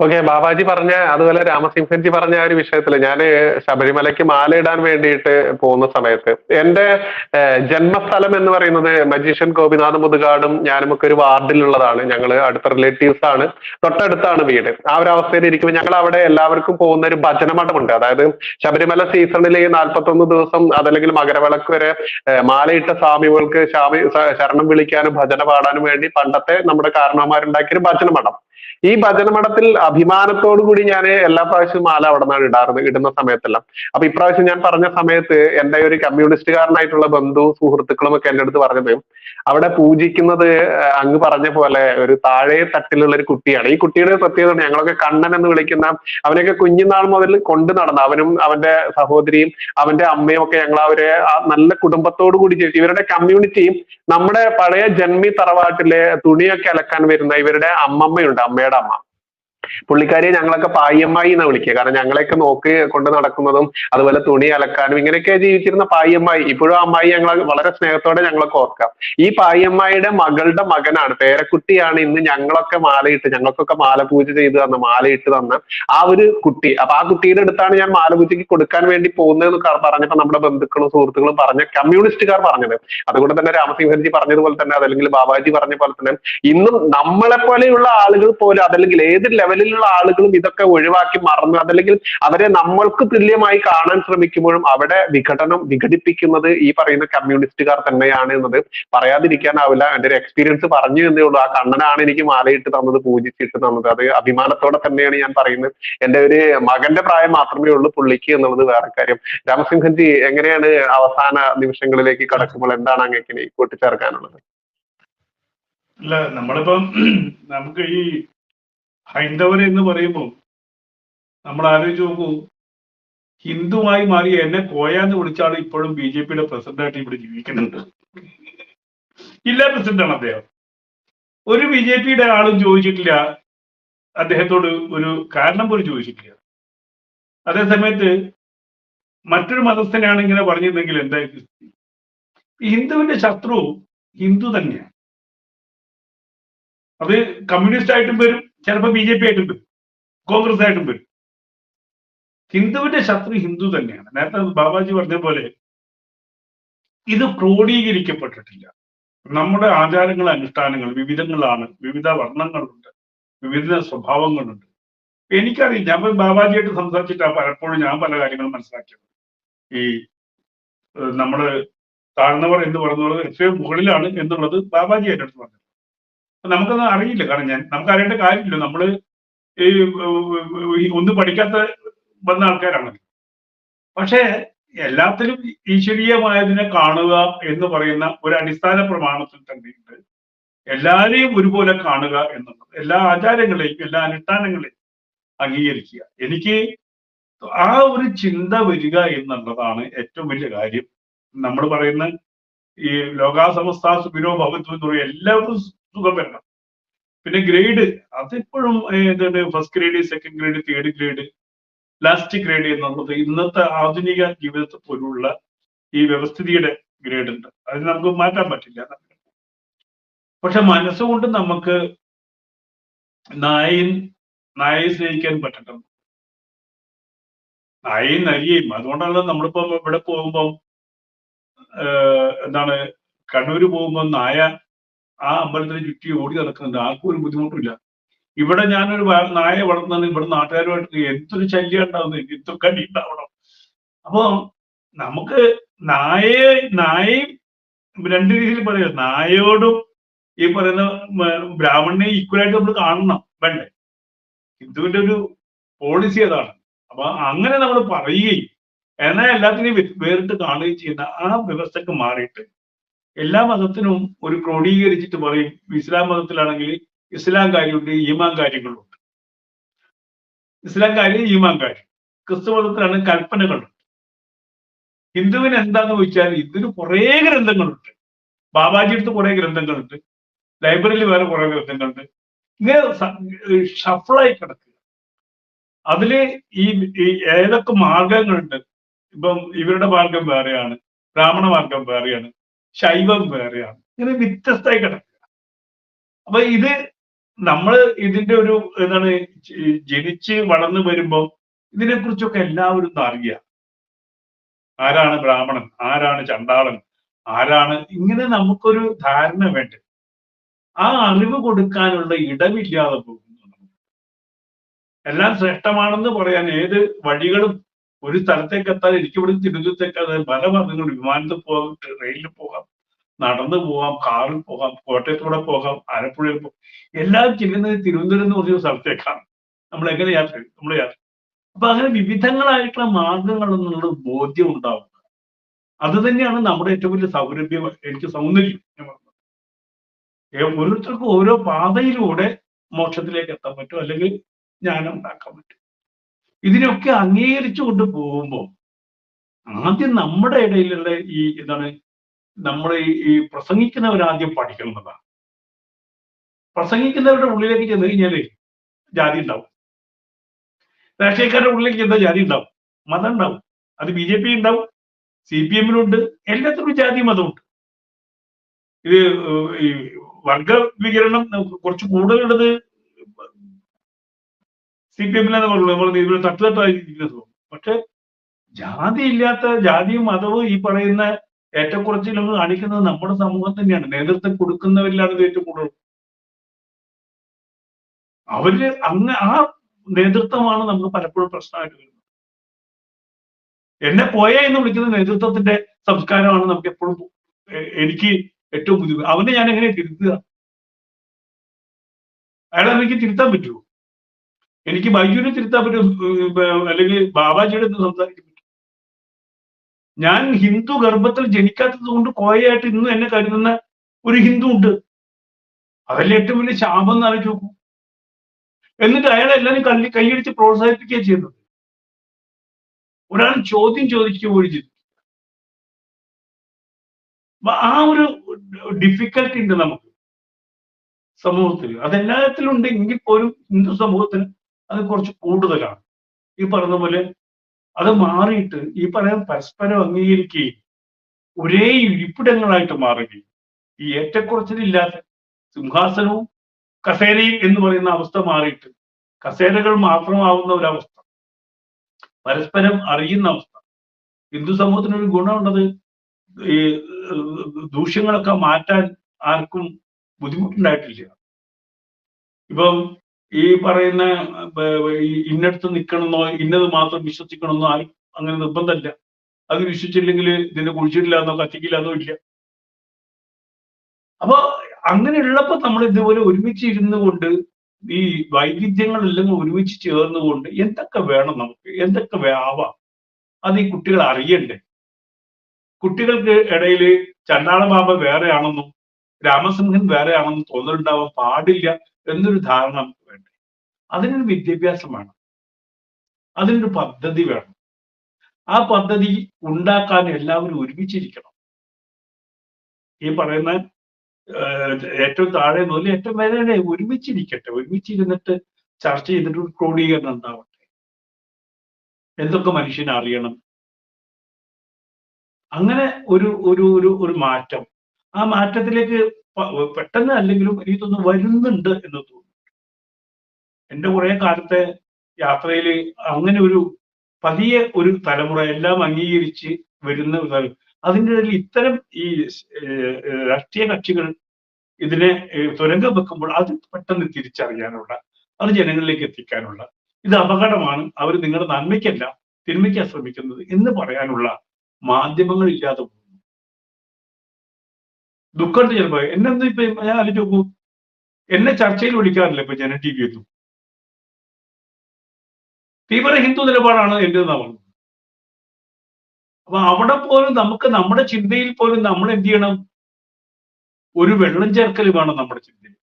Okay Babaji പറഞ്ഞ അതുപോലെ രാമസിംഹൻജി പറഞ്ഞ ഒരു വിഷയത്തിൽ ഞാൻ ശബരിമലയ്ക്ക് മാലയിടാൻ വേണ്ടിയിട്ട് പോകുന്ന സമയത്ത് എന്റെ ജന്മസ്ഥലം എന്ന് പറയുന്നത് മജീഷ്യൻ ഗോപിനാഥ് മുതുകാടും ഞാനുമൊക്കെ ഒരു വാർഡിലുള്ളതാണ്. ഞങ്ങൾ അടുത്ത റിലേറ്റീവ്സ് ആണ്. തൊട്ടടുത്താണ് വീട്. ആ ഒരു അവസ്ഥയിൽ ഇരിക്കുമ്പോൾ ഞങ്ങൾ അവിടെ എല്ലാവർക്കും പോകുന്ന ഒരു ഭജന മഠമുണ്ട് അതായത് ശബരിമല സീസണിൽ നാൽപ്പത്തൊന്ന് ദിവസം അതല്ലെങ്കിൽ മകരവിളക്ക് വരെ മാലയിട്ട സ്വാമികൾക്ക് ശാമി ശരണം വിളിക്കാനും ഭജന പാടാനും വേണ്ടി പണ്ടത്തെ നമ്മുടെ കാരണവന്മാരുണ്ടാക്കിയ ഒരു ഭജന മഠം ഈ ഭജനമഠത്തിൽ അഭിമാനത്തോടു കൂടി ഞാൻ എല്ലാ പ്രാവശ്യവും മാല അവിടെ നിന്നാണ് ഇടാറുന്നത് ഇടുന്ന സമയത്തെല്ലാം. അപ്പൊ ഇപ്രാവശ്യം ഞാൻ പറഞ്ഞ സമയത്ത് എന്റെ ഒരു കമ്മ്യൂണിസ്റ്റുകാരനായിട്ടുള്ള ബന്ധു സുഹൃത്തുക്കളും ഒക്കെ എന്റെ അടുത്ത് പറഞ്ഞത് അവിടെ പൂജിക്കുന്നത് അങ്ങ് പറഞ്ഞ പോലെ ഒരു താഴെ തട്ടിലുള്ള ഒരു കുട്ടിയാണ്. ഈ കുട്ടിയുടെ പ്രത്യേകത ഞങ്ങളൊക്കെ കണ്ണൻ എന്ന് വിളിക്കുന്ന അവനൊക്കെ കുഞ്ഞുനാൾ മുതൽ കൊണ്ടു നടന്ന അവനും അവന്റെ സഹോദരിയും അവന്റെ അമ്മയും ഒക്കെ ഞങ്ങൾ അവരെ നല്ല കുടുംബത്തോടു കൂടി ജീവിച്ചു ഇവരുടെ കമ്മ്യൂണിറ്റിയും നമ്മുടെ പഴയ ജന്മി തറവാട്ടിലെ തുണിയൊക്കെ അലക്കാൻ വരുന്ന ഇവരുടെ അമ്മമ്മയുണ്ട്. cambiar a, പുള്ളിക്കാരിയെ ഞങ്ങളൊക്കെ പായ്യമ്മായി എന്നാ വിളിക്കുക. കാരണം ഞങ്ങളെയൊക്കെ നോക്കി കൊണ്ട് നടക്കുന്നതും അതുപോലെ തുണി അലക്കാനും ഇങ്ങനെയൊക്കെ ജീവിച്ചിരുന്ന പായ്യമ്മായി ഇപ്പോഴും ആ അമ്മായി ഞങ്ങളെ വളരെ സ്നേഹത്തോടെ ഞങ്ങളൊക്കെ ഓർക്കാം. ഈ പായ്യമ്മായിയുടെ മകളുടെ മകനാണ് പേരക്കുട്ടിയാണ് ഇന്ന് ഞങ്ങളൊക്കെ മാലയിട്ട് ഞങ്ങൾക്കൊക്കെ മാല പൂജ ചെയ്തു തന്ന മാലയിട്ട് തന്ന ആ ഒരു കുട്ടി. അപ്പൊ ആ കുട്ടിയുടെ അടുത്താണ് ഞാൻ മാല പൂജയ്ക്ക് കൊടുക്കാൻ വേണ്ടി പോകുന്നതെന്ന് പറഞ്ഞപ്പോൾ പറഞ്ഞപ്പോ നമ്മുടെ ബന്ധുക്കളും സുഹൃത്തുക്കളും പറഞ്ഞ കമ്മ്യൂണിസ്റ്റുകാർ പറഞ്ഞത്. അതുകൊണ്ട് തന്നെ രാമസിംഹൻജി പറഞ്ഞതുപോലെ തന്നെ അതല്ലെങ്കിൽ ബാബാജി പറഞ്ഞ പോലെ തന്നെ ഇന്നും നമ്മളെ പോലെയുള്ള ആളുകൾ പോലും അതല്ലെങ്കിൽ ഏത് ലെവലിലുള്ള ആളുകളും ഇതൊക്കെ ഒഴിവാക്കി മറന്നു അതല്ലെങ്കിൽ അവരെ നമ്മൾക്ക് തുല്യമായി കാണാൻ ശ്രമിക്കുമ്പോഴും അവിടെ വിഘടനം വിഘടിപ്പിക്കുന്നത് ഈ പറയുന്ന കമ്മ്യൂണിസ്റ്റുകാർ തന്നെയാണ് എന്നത് പറയാതിരിക്കാനാവില്ല. എന്റെ ഒരു എക്സ്പീരിയൻസ് പറഞ്ഞു എന്നേ ഉള്ളൂ. ആ കണ്ണനാണ് എനിക്ക് മാലയിട്ട് തന്നത് പൂജിച്ചിട്ട് തന്നത്. അത് അഭിമാനത്തോടെ തന്നെയാണ് ഞാൻ പറയുന്നത്. എന്റെ ഒരു മകന്റെ പ്രായം മാത്രമേ ഉള്ളൂ പുള്ളിക്ക് എന്നുള്ളത് വേറെ കാര്യം. രാമസിംഹൻജി എങ്ങനെയാണ് അവസാന നിമിഷങ്ങളിലേക്ക് കടക്കുമ്പോൾ എന്താണ് അങ്ങേക്കിനെ കൂട്ടിച്ചേർക്കാനുള്ളത്? അല്ല നമ്മളിപ്പം നമുക്ക് ഈ ഹൈന്ദവർ എന്ന് പറയുമ്പോൾ നമ്മൾ ആലോചിച്ച് നോക്കൂ ഹിന്ദുവായി മാറിയ എന്നെ കോയാന്ന് വിളിച്ചാണ് ഇപ്പോഴും ബി ജെ പിയുടെ പ്രസിഡന്റായിട്ട് ഇവിടെ ജീവിക്കുന്നുണ്ട്. ജില്ലാ പ്രസിഡന്റാണ് അദ്ദേഹം. ഒരു ബി ജെ പിയുടെ ആളും ചോദിച്ചിട്ടില്ല. അദ്ദേഹത്തോട് ഒരു കാരണം പോലും ചോദിച്ചിട്ടില്ല. അതേസമയത്ത് മറ്റൊരു മതസ്ഥനാണ് ഇങ്ങനെ പറഞ്ഞിരുന്നെങ്കിൽ? ഈ ഹിന്ദുവിന്റെ ശത്രു ഹിന്ദു തന്നെയാണ്. അത് കമ്മ്യൂണിസ്റ്റ് ആയിട്ടും വരും ചിലപ്പോൾ ബി ജെ പി ആയിട്ടും വരും. കോൺഗ്രസ് ആയിട്ടും വരും. ഹിന്ദുവിന്റെ ശത്രു ഹിന്ദു തന്നെയാണ്. നേരത്തെ ബാബാജി പറഞ്ഞ പോലെ ഇത് ക്രോഡീകരിക്കപ്പെട്ടിട്ടില്ല. നമ്മുടെ ആചാരങ്ങൾ അനുഷ്ഠാനങ്ങൾ വിവിധങ്ങളാണ്. വിവിധ വർണങ്ങളുണ്ട്. വിവിധ സ്വഭാവങ്ങളുണ്ട്. എനിക്കറിയില്ല. ഞാൻ ബാബാജിയായിട്ട് സംസാരിച്ചിട്ടാണ് പലപ്പോഴും ഞാൻ പല കാര്യങ്ങളും മനസ്സിലാക്കിയത്. ഈ നമ്മൾ താഴ്ന്നവർ എന്ന് പറയുന്നത് എത്രയോ മുകളിലാണ് എന്നുള്ളത് ബാബാജി എന്റെ അടുത്ത് നമുക്കത് അറിയില്ല. കാരണം ഞാൻ നമുക്ക് അറിയേണ്ട കാര്യമില്ല. നമ്മൾ ഈ ഒന്നും പഠിക്കാത്ത വന്ന ആൾക്കാരാണ്. പക്ഷേ എല്ലാത്തിലും ഈശ്വരീയമായതിനെ കാണുക എന്ന് പറയുന്ന ഒരു അടിസ്ഥാന പ്രമാണത്തിൽ തന്നെയുണ്ട്. എല്ലാവരെയും ഒരുപോലെ കാണുക എന്നുള്ളത് എല്ലാ ആചാരങ്ങളെയും എല്ലാ അനുഷ്ഠാനങ്ങളെയും അംഗീകരിക്കുക. എനിക്ക് ആ ഒരു ചിന്ത വരിക എന്നുള്ളതാണ് ഏറ്റവും വലിയ കാര്യം. നമ്മൾ പറയുന്ന ഈ ലോകാസമസ്ത സുഖിനോ ഭവത്വം എന്ന് പറയും എല്ലാവർക്കും സുഖം വരണം പിന്നെ ഗ്രേഡ് അതിപ്പോഴും എന്താണ് first grade second grade third grade last grade എന്നുള്ളത് ഇന്നത്തെ ആധുനിക ജീവിതത്തെ പോലുള്ള ഈ വ്യവസ്ഥിതിയുടെ ഗ്രേഡ് ഉണ്ട്. അത് നമുക്ക് മാറ്റാൻ പറ്റില്ല. പക്ഷെ മനസ്സുകൊണ്ട് നമുക്ക് നായൻ നായയെ സ്നേഹിക്കാൻ പറ്റണം. നായയും നരിയെയും അതുകൊണ്ടാണ് നമ്മളിപ്പോ ഇവിടെ പോകുമ്പോൾ എന്താണ് കണ്ണൂര് പോകുമ്പോൾ നായ ആ അമ്പലത്തിന് ചുറ്റി ഓടി നടക്കുന്നുണ്ട്. ആർക്കും ഒരു ബുദ്ധിമുട്ടില്ല ഇവിടെ ഞാനൊരു നായ വളർത്തുന്നത് ഇവിടെ നാട്ടുകാരുമായിട്ട് എന്തൊരു ശല്യം ഉണ്ടാവുന്നു? എന്തൊക്കെ അടി ഉണ്ടാവണം? അപ്പൊ നമുക്ക് നായയെ നായയും രണ്ട് രീതിയിൽ പറയാം. നായയോടും ഈ പറയുന്ന ബ്രാഹ്മണനെ ഈക്വലായിട്ട് നമ്മൾ കാണണം. വേണ്ടേ ഹിന്ദുവിന്റെ ഒരു പോളിസി അതാണ്. അപ്പൊ അങ്ങനെ നമ്മൾ പറയുകയും എന്നാൽ എല്ലാത്തിനെയും വേറിട്ട് കാണുകയും ചെയ്യുന്ന ആ വ്യവസ്ഥക്ക് മാറിയിട്ട് എല്ലാ മതത്തിനും ഒരു ക്രോഡീകരിച്ചിട്ട് പറയും ഇസ്ലാം മതത്തിലാണെങ്കിൽ ഇസ്ലാം കാര്യമുണ്ട് ഈമാൻ കാര്യങ്ങളുണ്ട്. ഇസ്ലാം കാര്യം ഈമാൻ കാര്യം. ക്രിസ്തു മതത്തിലാണ് കൽപ്പനകളുണ്ട്. ഹിന്ദുവിന് എന്താന്ന് ചോദിച്ചാൽ ഇതിന് കുറേ ഗ്രന്ഥങ്ങളുണ്ട്. ബാബാജി അടുത്ത് കുറെ ഗ്രന്ഥങ്ങളുണ്ട്. ലൈബ്രറിയിൽ വേറെ കുറെ ഗ്രന്ഥങ്ങളുണ്ട്. ഇങ്ങനെ ഷഫിളായി കിടക്കുക. അതിൽ ഈ ഏതൊക്കെ മാർഗങ്ങളുണ്ട് ഇപ്പം ഇവരുടെ മാർഗം വേറെയാണ് ബ്രാഹ്മണ മാർഗം വേറെയാണ്. ശൈവം വേറെയാണ്. ഇങ്ങനെ വ്യത്യസ്തമായി കിടക്കുക. അപ്പൊ ഇത് നമ്മൾ ഇതിന്റെ ഒരു എന്താണ് ജനിച്ച് വളർന്നു വരുമ്പോ ഇതിനെക്കുറിച്ചൊക്കെ എല്ലാവരും അറിയുക ആരാണ് ബ്രാഹ്മണൻ? ആരാണ് ചണ്ടാളൻ? ആരാണ്? ഇങ്ങനെ നമുക്കൊരു ധാരണ വേണ്ട. ആ അറിവ് കൊടുക്കാനുള്ള ഇടമില്ലാതെ പോകുന്നു എല്ലാം ശ്രേഷ്ഠമാണെന്ന് പറയാൻ ഏത് വഴികളും ഒരു സ്ഥലത്തേക്ക് എത്താൻ എനിക്ക് ഇവിടെ തിരുവനന്തപുരത്തേക്ക് പല മാർഗങ്ങൾ. വിമാനത്തിൽ പോകാം ട്രെയിനിൽ പോകാം നടന്നു പോകാം കാറിൽ പോകാം കോട്ടയത്തൂടെ പോകാം ആലപ്പുഴയിൽ പോകാം. എല്ലാം ചെല്ലുന്നത് തിരുവനന്തപുരം എന്ന് പറഞ്ഞ സ്ഥലത്തേക്കാണ്. നമ്മൾ എങ്ങനെ യാത്ര ചെയ്യും? നമ്മൾ യാത്ര അപ്പൊ അങ്ങനെ വിവിധങ്ങളായിട്ടുള്ള മാർഗങ്ങൾ എന്നുള്ള ബോധ്യം ഉണ്ടാവുക അത് തന്നെയാണ് നമ്മുടെ ഏറ്റവും വലിയ സൗരഭ്യം എനിക്ക് സൗന്ദര്യം ഓരോരുത്തർക്കും ഓരോ പാതയിലൂടെ മോക്ഷത്തിലേക്ക് എത്താൻ പറ്റും അല്ലെങ്കിൽ ജ്ഞാനം ഉണ്ടാക്കാൻ പറ്റും. ഇതിനൊക്കെ അംഗീകരിച്ചു കൊണ്ട് പോകുമ്പോൾ ആദ്യം നമ്മുടെ ഇടയിലുള്ള ഈ എന്താണ് നമ്മുടെ ഈ- പ്രസംഗിക്കുന്നവരാദ്യം പഠിക്കുന്നതാണ് പ്രസംഗിക്കുന്നവരുടെ ഉള്ളിലേക്ക് ചെന്ന് കഴിഞ്ഞാൽ ജാതി ഉണ്ടാവും. രാഷ്ട്രീയക്കാരുടെ ഉള്ളിലേക്ക് ചെന്ന ജാതി ഉണ്ടാവും. മതം ഉണ്ടാവും. അത് ബി ജെ പി ഉണ്ടാവും. സി പി എമ്മിലുണ്ട് എല്ലാത്തിനും ജാതി മതമുണ്ട്. ഇത് ഈ വർഗ വികരണം കുറച്ച് കൂടുതലുള്ളത് സി പി എമ്മിലെന്ന് പറഞ്ഞു നമ്മൾ ഇതിൽ തട്ടുതട്ടായി ഇരിക്കുന്നത് പക്ഷെ ജാതി ഇല്ലാത്ത ജാതിയും മതവും ഈ പറയുന്ന ഏറ്റക്കുറച്ചിലൊക്കെ കാണിക്കുന്നത് നമ്മുടെ സമൂഹം തന്നെയാണ്. നേതൃത്വം കൊടുക്കുന്നവരിലാണ് ഇത് ഏറ്റവും കൂടുതൽ. അവർ അങ്ങ് ആ നേതൃത്വമാണ് നമുക്ക് പലപ്പോഴും പ്രശ്നമായിട്ട് വരുന്നത്. എന്നെ പോയ എന്ന് വിളിക്കുന്ന നേതൃത്വത്തിന്റെ സംസ്കാരമാണ് നമുക്ക് എപ്പോഴും എനിക്ക് ഏറ്റവും ബുദ്ധിമുട്ട്. അവനെ ഞാൻ എങ്ങനെ തിരുത്തുക? അയാളെ എനിക്ക് തിരുത്താൻ പറ്റുമോ എനിക്ക് ബൈജുവിനെ തിരുത്താൻ പറ്റും അല്ലെങ്കിൽ ബാബാജിയുടെ അടുത്ത് സംസാരിക്കാൻ പറ്റും. ഞാൻ ഹിന്ദു ഗർഭത്തിൽ ജനിക്കാത്തത് കൊണ്ട് കോയയായിട്ട് ഇന്നും എന്നെ കരുതുന്ന ഒരു ഹിന്ദു ഉണ്ട്. അതല്ലേ ഏറ്റവും വലിയ ശാപം എന്ന് ആലോചിച്ച് നോക്കൂ. എന്നിട്ട് അയാളെ എല്ലാവരും കല്ലി കൈയടിച്ച് പ്രോത്സാഹിപ്പിക്കുക ചെയ്യുന്നത്. ഒരാൾ ചോദ്യം ചോദിക്കുക പോലും ചെയ്തു ആ ഒരു ഡിഫിക്കൽട്ടി ഉണ്ട് നമുക്ക്. സമൂഹത്തിൽ. അതെല്ലാത്തിലും ഉണ്ട് എങ്കിൽ പോലും ഹിന്ദു സമൂഹത്തിന് അത് കുറച്ച് കൂടുതലാണ്. ഈ പറഞ്ഞ പോലെ അത് മാറിയിട്ട് ഈ പറയാൻ പരസ്പരം അംഗീകരിക്കുകയും ഒരേ ഇരിപ്പിടങ്ങളായിട്ട് മാറുകയും ഈ ഏറ്റക്കുറച്ചിലില്ലാത്ത സിംഹാസനവും കസേരയും എന്ന് പറയുന്ന അവസ്ഥ മാറിയിട്ട് കസേരകൾ മാത്രമാവുന്ന ഒരവസ്ഥ പരസ്പരം അറിയുന്ന അവസ്ഥ. ഹിന്ദു സമൂഹത്തിനൊരു ഗുണമുള്ളത് ഈ ഏഹ്, ദൂഷ്യങ്ങളൊക്കെ മാറ്റാൻ ആർക്കും ബുദ്ധിമുട്ടുണ്ടായിട്ടില്ല. ഇപ്പം ഈ പറയുന്ന ഇന്നടത്ത് നിൽക്കണമെന്നോ ഇന്നത് മാത്രം വിശ്വസിക്കണമെന്നോ ആരും അങ്ങനെ നിർബന്ധമില്ല. അത് വിശ്വസിച്ചില്ലെങ്കിൽ ഇതിന്റെ കുഴിച്ചിട്ടില്ലാന്നോ കത്തിക്കില്ലാന്നോ ഇല്ല. അപ്പൊ അങ്ങനെ ഉള്ളപ്പോ നമ്മൾ ഇതുപോലെ ഒരുമിച്ച് ഇരുന്നു കൊണ്ട് ഈ വൈവിധ്യങ്ങളെല്ലാം ഒരുമിച്ച് ചേർന്നുകൊണ്ട് എന്തൊക്കെ വേണം നമുക്ക്? എന്തൊക്കെ ആവാം? അത് ഈ കുട്ടികൾ അറിയണ്ടേ? കുട്ടികൾക്ക് ഇടയിൽ ചണ്ടാളബാബ വേറെയാണെന്നും രാമസിംഹൻ വേറെയാണെന്നും തോന്നലുണ്ടാവാൻ പാടില്ല. എന്നൊരു ധാരണ നമുക്ക് വേണ്ടേ? അതിനൊരു വിദ്യാഭ്യാസം വേണം അതിനൊരു പദ്ധതി വേണം. ആ പദ്ധതി ഉണ്ടാക്കാൻ എല്ലാവരും ഒരുമിച്ചിരിക്കണം. ഈ പറയുന്ന ഏറ്റവും താഴെ മുതൽ ഏറ്റവും വേറെ ഒരുമിച്ചിരിക്കട്ടെ. ഒരുമിച്ചിരുന്നിട്ട് ചർച്ച ചെയ്തിട്ട് ഒരു ക്രോഡീകരണം ഉണ്ടാവട്ടെ. എന്തൊക്കെ മനുഷ്യനെ അറിയണം? അങ്ങനെ ഒരു ഒരു ഒരു ഒരു മാറ്റം. ആ മാറ്റത്തിലേക്ക് പെട്ടെന്ന് അല്ലെങ്കിലും എനിക്ക് തോന്നുന്നു വരുന്നുണ്ട് എന്ന് തോന്നുന്നു. എന്റെ കുറെ കാലത്തെ യാത്രയിൽ അങ്ങനെ ഒരു പതിയെ ഒരു തലമുറ എല്ലാം അംഗീകരിച്ച് വരുന്ന ഒരു അതിന്റെ ഇടയിൽ ഇത്തരം ഈ രാഷ്ട്രീയ കക്ഷികൾ ഇതിനെ തുരങ്കം വെക്കുമ്പോൾ അത് പെട്ടെന്ന് തിരിച്ചറിയാനുള്ള അത് ജനങ്ങളിലേക്ക് എത്തിക്കാനുള്ള ഇത് അപകടമാണ്. അവർ നിങ്ങളുടെ നന്മയ്ക്കല്ല തിന്മയ്ക്കാൻ ശ്രമിക്കുന്നത് എന്ന് പറയാനുള്ള മാധ്യമങ്ങൾ ഇല്ലാതെ പോകുന്നു ദുഃഖമുണ്ട് ചിലപ്പോ. എന്നെ ഒന്ന് ഇപ്പൊ ഞാൻ ആലോചിച്ച് നോക്കൂ. എന്നെ ചർച്ചയിൽ വിളിക്കാറില്ല ഇപ്പൊ ജന ടി വി ഒന്നും തീവ്ര ഹിന്ദു നിലപാടാണ് എന്റെ പറഞ്ഞത് അപ്പൊ അവിടെ പോലും നമുക്ക് നമ്മുടെ ചിന്തയിൽ പോലും നമ്മൾ എന്ത് ചെയ്യണം? ഒരു വെള്ളം ചേർക്കൽ വേണം നമ്മുടെ ചിന്തയിൽ.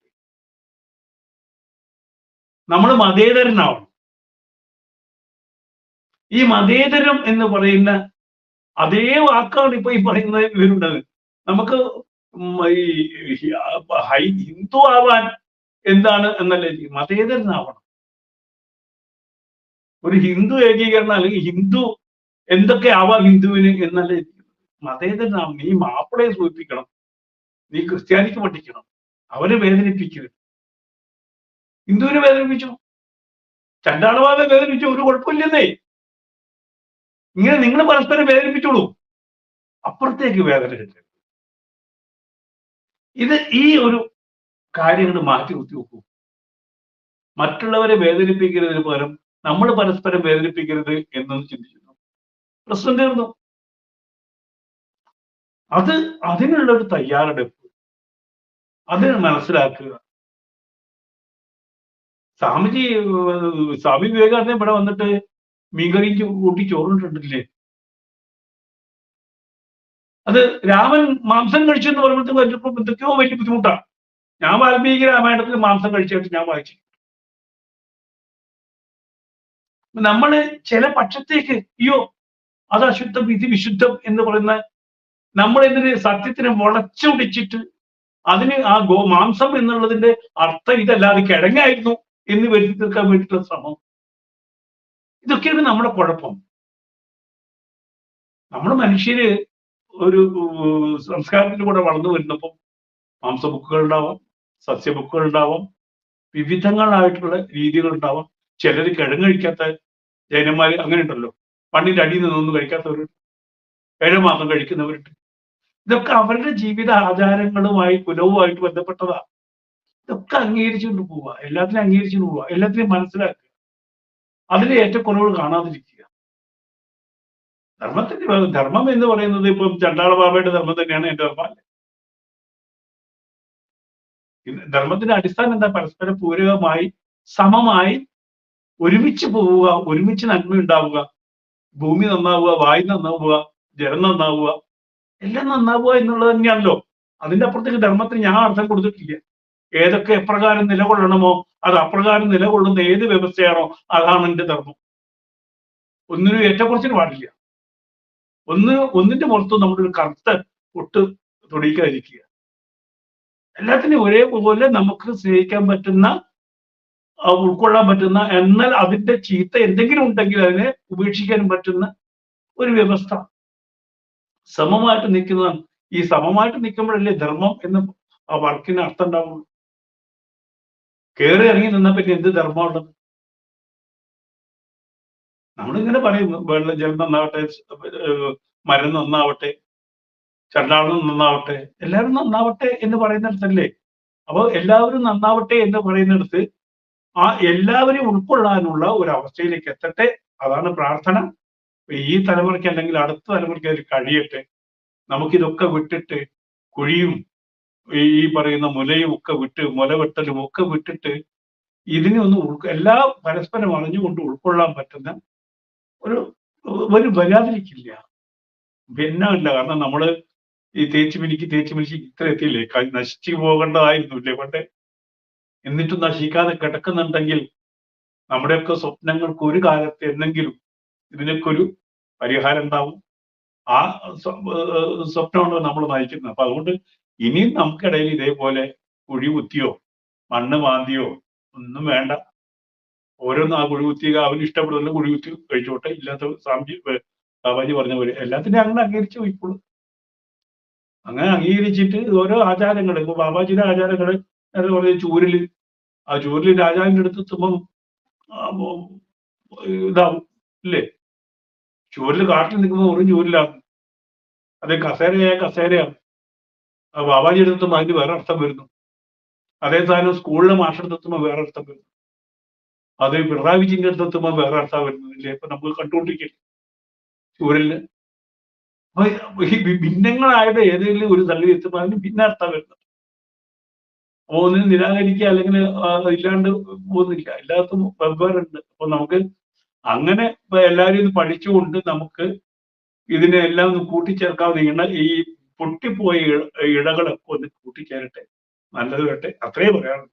നമ്മൾ മതേതരനാവണം. ഈ മതേതരം എന്ന് പറയുന്ന അതേ വാക്കാണ് ഇപ്പൊ ഈ പറയുന്ന ഇവരുണ്ടത് നമുക്ക് ഈ ഹൈ ഹിന്ദു ആവാൻ എന്താണ് എന്നല്ല മതേതരനാവണം. ഒരു ഹിന്ദു ഏകീകരണം അല്ലെങ്കിൽ ഹിന്ദു എന്തൊക്കെ ആവാം ഹിന്ദുവിന് എന്നല്ല മതേതരനാവണം. നീ മാപ്പിളയെ സൂചിപ്പിക്കണം. നീ ക്രിസ്ത്യാനിക്ക് പഠിക്കണം. അവരെ വേദനിപ്പിക്കരുത്. ഹിന്ദുവിനെ വേദനിപ്പിച്ചു? ചണ്ടാളവാദം വേദനിപ്പിച്ചു? ഒരു കുഴപ്പമില്ലെന്നേ. ഇങ്ങനെ നിങ്ങൾ പരസ്പരം വേദനിപ്പിച്ചോളൂ. അപ്പുറത്തേക്ക് വേദന ചെലുത്തരുത്. ഇത് ഈ ഒരു കാര്യങ്ങൾ മാറ്റി കുത്തി നോക്കൂ. മറ്റുള്ളവരെ വേദനിപ്പിക്കുന്നതിന് പകരം നമ്മൾ പരസ്പരം വേദനിപ്പിക്കരുത് എന്നൊന്ന് ചിന്തിക്കുന്നു. പ്രശ്നം തീർന്നു അത് അതിനുള്ള ഒരു തയ്യാറെടുപ്പ്. അതിന് മനസ്സിലാക്കുക. സ്വാമിജി സ്വാമി വിവേകാനന്ദൻ ഇവിടെ വന്നിട്ട് മീൻകറിക്ക് കൂട്ടി ചോറുണ്ടിട്ടില്ലേ? അത് രാമൻ മാംസം കഴിച്ചു എന്ന് പറയുമ്പോഴത്തേക്ക് വലിയപ്പോൾ എന്തൊക്കെയോ വലിയ ബുദ്ധിമുട്ടാണ്. ഞാൻ വാൽമീകി രാമായണത്തിൽ മാംസം കഴിച്ചായിട്ട് ഞാൻ വായിച്ചു. നമ്മൾ ചില പക്ഷത്തേക്ക് അയ്യോ അത് അശുദ്ധം ഇത് വിശുദ്ധം എന്ന് പറയുന്ന നമ്മൾ ഇതിന് സത്യത്തിന് മുളച്ചൊടിച്ചിട്ട് അതിന് ആ ഗോ മാംസം എന്നുള്ളതിന്റെ അർത്ഥം ഇതല്ലാതെ കിടങ്ങായിരുന്നു എന്ന് വരുത്തി തീർക്കാൻ വേണ്ടിയിട്ടുള്ള ശ്രമം. ഇതൊക്കെയാണ് നമ്മുടെ കുഴപ്പം. നമ്മൾ മനുഷ്യര് ഒരു സംസ്കാരത്തിന്റെ കൂടെ വളർന്നു വരുന്നപ്പം മാംസ ബുക്കുകൾ ഉണ്ടാവാം സസ്യ ബുക്കുകൾ ഉണ്ടാവാം വിവിധങ്ങളായിട്ടുള്ള രീതികൾ ഉണ്ടാവാം ചിലർ കിഴങ്ങ് കഴിക്കാത്ത ജൈനന്മാർ അങ്ങനെ ഉണ്ടല്ലോ പണ്ടിന്റെ അടിയിൽ നിന്നൊന്നും കഴിക്കാത്തവരുണ്ട്. ഏഴ് മാസം കഴിക്കുന്നവരുണ്ട്. ഇതൊക്കെ അവരുടെ ജീവിത ആചാരങ്ങളുമായി കുലവുമായിട്ട് ബന്ധപ്പെട്ടതാ. ഇതൊക്കെ അംഗീകരിച്ചുകൊണ്ട് പോവുക എല്ലാത്തിനും അംഗീകരിച്ചുകൊണ്ട് പോവുക എല്ലാത്തിനെയും മനസ്സിലാക്കുക. അതിലെ ഏറ്റക്കുറവുകൾ കാണാതിരിക്കുക. ധർമ്മത്തിന്റെ ധർമ്മം എന്ന് പറയുന്നത് ഇപ്പം ചണ്ടാള ബാബയുടെ ധർമ്മം തന്നെയാണ് എന്റെ ധർമ്മം ധർമ്മത്തിന്റെ അടിസ്ഥാനം എന്താ? പരസ്പരം പൂരകമായി സമമായി ഒരുമിച്ച് പോവുക ഒരുമിച്ച് നന്മ ഉണ്ടാവുക. ഭൂമി നന്നാവുക വായു നന്നാവുക ജലം നന്നാവുക എല്ലാം നന്നാവുക എന്നുള്ളത് തന്നെയാണല്ലോ. അതിന്റെ അപ്പുറത്തേക്ക് ധർമ്മത്തിന് ഞാൻ അർത്ഥം കൊടുത്തിട്ടില്ല. ഏതൊക്കെ എപ്രകാരം നിലകൊള്ളണമോ അത് അപ്രകാരം നിലകൊള്ളുന്ന ഏത് വ്യവസ്ഥയാണോ അതാണ് എന്റെ ധർമ്മം. ഒന്നിനും ഏറ്റക്കുറച്ചിന് പാടില്ല. ഒന്ന് ഒന്നിന്റെ പുറത്ത് നമ്മുടെ ഒരു കറുത്ത ഒട്ട് തൊടിക്കാതിരിക്കുക എല്ലാത്തിനും ഒരേപോലെ നമുക്ക് സ്നേഹിക്കാൻ പറ്റുന്ന ഉൾക്കൊള്ളാൻ പറ്റുന്ന എന്നാൽ അതിന്റെ ചീത്ത എന്തെങ്കിലും ഉണ്ടെങ്കിൽ അതിനെ ഉപേക്ഷിക്കാനും പറ്റുന്ന ഒരു വ്യവസ്ഥ. സമമായിട്ട് നിൽക്കുന്ന ഈ സമമായിട്ട് നിൽക്കുമ്പോഴല്ലേ ധർമ്മം എന്ന് ആ വർക്കിന് അർത്ഥം ഉണ്ടാവുള്ളൂ. കയറി ഇറങ്ങി നിന്നാൽ പിന്നെ എന്ത് ധർമ്മമുള്ളത് നമ്മളിങ്ങനെ പറയും വെള്ളം ജലം നന്നാവട്ടെ മരം നന്നാവട്ടെ ചണ്ടാളം നന്നാവട്ടെ എല്ലാവരും നന്നാവട്ടെ എന്ന് പറയുന്നിടത്തല്ലേ? അപ്പോൾ എല്ലാവരും നന്നാവട്ടെ എന്ന് പറയുന്നിടത്ത് ആ എല്ലാവരെയും ഉൾക്കൊള്ളാനുള്ള ഒരു അവസ്ഥയിലേക്ക് എത്തട്ടെ. അതാണ് പ്രാർത്ഥന. ഈ തലമുറയ്ക്ക് അല്ലെങ്കിൽ അടുത്ത തലമുറയ്ക്ക് അതിൽ കഴിയട്ടെ. നമുക്കിതൊക്കെ വിട്ടിട്ട് കുഴിയും ഈ പറയുന്ന മുലയും ഒക്കെ വിട്ട് മുല വെട്ടലും ഒക്കെ വിട്ടിട്ട് ഇതിനെ ഒന്ന് എല്ലാ പരസ്പരം അറിഞ്ഞുകൊണ്ട് ഉൾക്കൊള്ളാൻ പറ്റുന്ന ഒരു ഒരു വരാതിരിക്കില്ല. ഭിന്നമില്ല. കാരണം നമ്മൾ ഈ തേച്ച് മിനിക്ക് തേച്ച് മിനിക്ക് ഇത്ര എത്തിയില്ലേ? നശിച്ചു പോകേണ്ടതായിരുന്നു ഇല്ലേ പണ്ടേ എന്നിട്ടും നശിക്കാതെ കിടക്കുന്നുണ്ടെങ്കിൽ നമ്മുടെയൊക്കെ സ്വപ്നങ്ങൾക്ക് ഒരു കാലത്ത് എന്നെങ്കിലും ഇതിനൊക്കെ ഒരു പരിഹാരം ഉണ്ടാവും. ആ സ്വ- സ്വപ്നമാണ് നമ്മൾ നയിക്കുന്നത്. അപ്പൊ അതുകൊണ്ട് ഇനിയും നമുക്കിടയിൽ ഇതേപോലെ കുഴി കുത്തിയോ മണ്ണ് മാന്തിയോ ഒന്നും വേണ്ട. ഓരോന്നും ആ കുഴി കുത്തി അവന് ഇഷ്ടപ്പെടുന്ന കുഴി കുത്തി കഴിച്ചോട്ടെ. ഇല്ലാത്ത സാമ്പി ബാബാജി പറഞ്ഞ പോലെ. എല്ലാത്തിനെയും അങ്ങനെ അംഗീകരിച്ചു പോയിക്കോളൂ അങ്ങനെ അംഗീകരിച്ചിട്ട് ഓരോ ആചാരങ്ങൾ ഇപ്പൊ ബാബാജിയുടെ ആചാരങ്ങൾ നേരത്തെ പറഞ്ഞ ചൂരിൽ. ആ ചൂരിൽ രാജാവിന്റെ അടുത്ത് എത്തുമ്പം ഇതാവും ഇല്ലേ? ചൂരിൽ കാട്ടിൽ നിൽക്കുമ്പോൾ വെറും ചൂരിലാകും അതേ കസേരയായ കസേരയാണ്. ആ ബാബാജി എടുത്തുമ്പോൾ അതിന് വേറെ അർത്ഥം വരുന്നു. അതേ സാധനം സ്കൂളിലെ മാഷെടുത്തെത്തുമ്പോൾ വേറെ അർത്ഥം വരുന്നു. അത് പിണറായി വിജയന്റെ അടുത്തെത്തുമ്പോൾ വേറെ അർത്ഥം വരുന്നില്ലേ ഇപ്പൊ നമ്മൾ കണ്ടുകൊണ്ടിരിക്കില്ല ചൂരലിന് ഭിന്നങ്ങളായിട്ട് ഏതെങ്കിലും ഒരു തള്ളി എത്തുമ്പോൾ അതിന് ഭിന്ന അർത്ഥം വരുന്നത്. അപ്പൊ ഒന്നിനെ നിരാകരിക്കുക അല്ലെങ്കിൽ ഇല്ലാണ്ട് പോകുന്നില്ല. എല്ലാത്തും വെവ്വേറുണ്ട് അപ്പൊ നമുക്ക് അങ്ങനെ എല്ലാവരും ഇത് പഠിച്ചുകൊണ്ട് നമുക്ക് ഇതിനെ എല്ലാം ഒന്ന് കൂട്ടിച്ചേർക്കാവുന്ന ഇണ ഈ പൊട്ടിപ്പോയ ഇഴകളൊക്കെ ഒന്ന് കൂട്ടിച്ചേരട്ടെ. നല്ലത് വരട്ടെ. അത്രേ പറയാനുള്ളൂ.